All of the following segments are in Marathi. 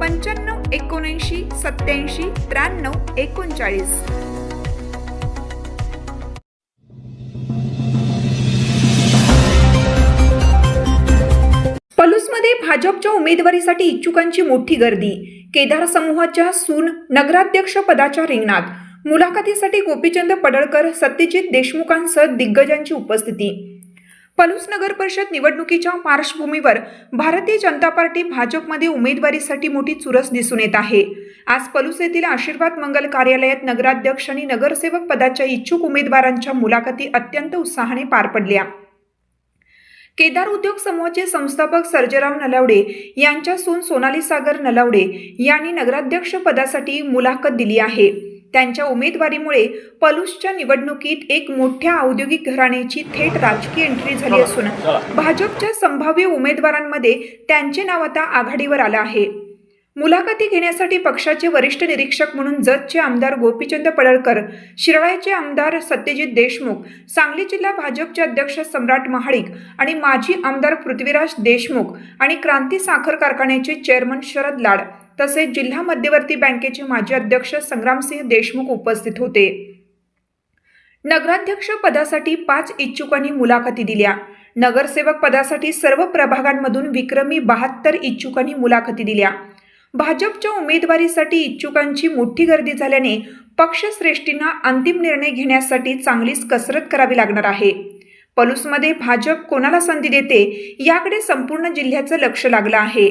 पंच्याण्णव एकोणऐंशी सत्याऐंशी त्र्याण्णव एकोणचाळीस. पलूसमध्ये भाजपच्या उमेदवारीसाठी इच्छुकांची मोठी गर्दी. केदार समूहाच्या सून नगराध्यक्ष पदाच्या रिंगणात. मुलाखतीसाठी गोपीचंद पडळकर सत्यजित देशमुखांसह दिग्गजांची उपस्थिती. पलूस नगर परिषद निवडणुकीच्या पार्श्वभूमीवर भारतीय जनता पार्टी भाजपमध्ये उमेदवारीसाठी मोठी चुरस दिसून येत आहे. आज पलूस येथील आशीर्वाद मंगल कार्यालयात नगराध्यक्ष आणि नगरसेवक पदाच्या इच्छुक उमेदवारांच्या मुलाखती अत्यंत उत्साहाने पार पडल्या. केदार उद्योग समूहाचे संस्थापक सर्जेराव नलावडे यांच्या सून सोनाली सागर नलावडे यांनी नगराध्यक्ष पदासाठी मुलाखत दिली आहे. त्यांच्या उमेदवारीमुळे पलूसच्या निवडणुकीत एक मोठ्या औद्योगिक घराण्याची थेट राजकीय एंट्री झाली असून भाजपच्या संभाव्य उमेदवारांमध्ये त्यांचे नाव आता आघाडीवर आलं आहे. मुलाखती घेण्यासाठी पक्षाचे वरिष्ठ निरीक्षक म्हणून जतचे आमदार गोपीचंद पडळकर शिराळ्याचे आमदार सत्यजित देशमुख सांगली जिल्हा भाजपचे अध्यक्ष सम्राट महाडिक आणि माजी आमदार पृथ्वीराज देशमुख आणि क्रांती साखर कारखान्याचे चेअरमन शरद लाड. तसेच जिल्हा मध्यवर्ती बँकेचे माजी अध्यक्ष संग्रामसिंह देशमुख उपस्थित होते. नगराध्यक्ष पदासाठी पाच इच्छुकांनी मुलाखती दिल्या. नगरसेवक पदासाठी सर्व प्रभागांमधून विक्रमी बहात्तर इच्छुकांनी मुलाखती दिल्या. भाजपच्या उमेदवारीसाठी इच्छुकांची मोठी गर्दी झाल्याने पक्षश्रेष्ठींना अंतिम निर्णय घेण्यासाठी चांगलीच कसरत करावी लागणार आहे. पलूसमध्ये भाजप कोणाला संधी देते? याकडे संपूर्ण जिल्ह्याचं लक्ष लागलं आहे.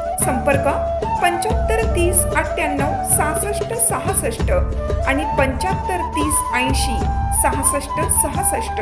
संपर्क पंच्याहत्तर तीस अठ्ठ्याण्णव सहासष्ट सहासष्ट आणि पंच्याहत्तर तीस ऐंशी सहासष्ट सहासष्ट.